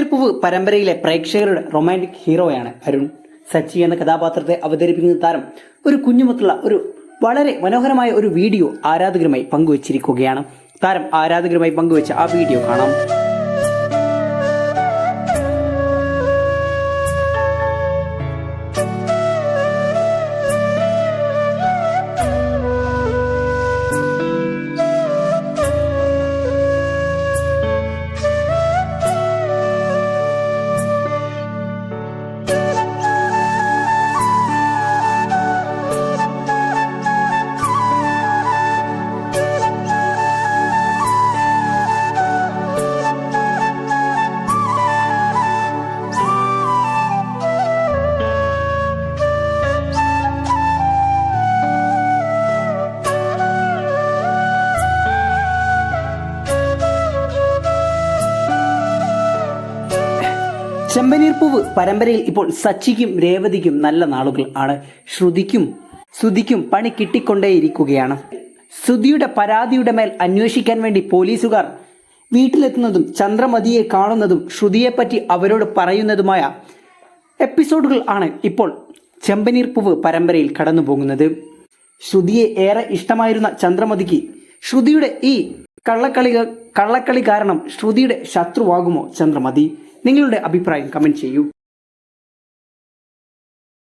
ചെമ്പനീർ പൂവ് പരമ്പരയിലെ പ്രേക്ഷകരുടെ റൊമാന്റിക് ഹീറോയാണ് അരുൺ. സച്ചി എന്ന കഥാപാത്രത്തെ അവതരിപ്പിക്കുന്ന താരം ഒരു കുഞ്ഞുമൊത്തുള്ള ഒരു വളരെ മനോഹരമായ ഒരു വീഡിയോ ആരാധകരുമായി പങ്കുവച്ചിരിക്കുകയാണ്. താരം ആരാധകരുമായി പങ്കുവച്ച ആ വീഡിയോ കാണാം. ചെമ്പനീർ പൂവ് പരമ്പരയിൽ ഇപ്പോൾ സച്ചിക്കും രേവതിക്കും നല്ല നാളുകൾ ആണ്. ശ്രുതിക്കും ശ്രുതിക്കും പണി കിട്ടിക്കൊണ്ടേയിരിക്കുകയാണ്. ശ്രുതിയുടെ പരാതിയുടെ മേൽ അന്വേഷിക്കാൻ വേണ്ടി പോലീസുകാർ വീട്ടിലെത്തുന്നതും ചന്ദ്രമതിയെ കാണുന്നതും ശ്രുതിയെപ്പറ്റി അവരോട് പറയുന്നതുമായ എപ്പിസോഡുകൾ ആണ് ഇപ്പോൾ ചെമ്പനീർ പൂവ് പരമ്പരയിൽ കടന്നു പോകുന്നത് ശ്രുതിയെ ഏറെ ഇഷ്ടമായിരുന്ന ചന്ദ്രമതിക്ക് ശ്രുതിയുടെ ഈ കള്ളക്കളി കള്ളക്കളി കാരണം ശ്രുതിയുടെ ശത്രുവാകുമോ ചന്ദ്രമതി? നിങ്ങളുടെ അഭിപ്രായം കമന്റ് ചെയ്യൂ.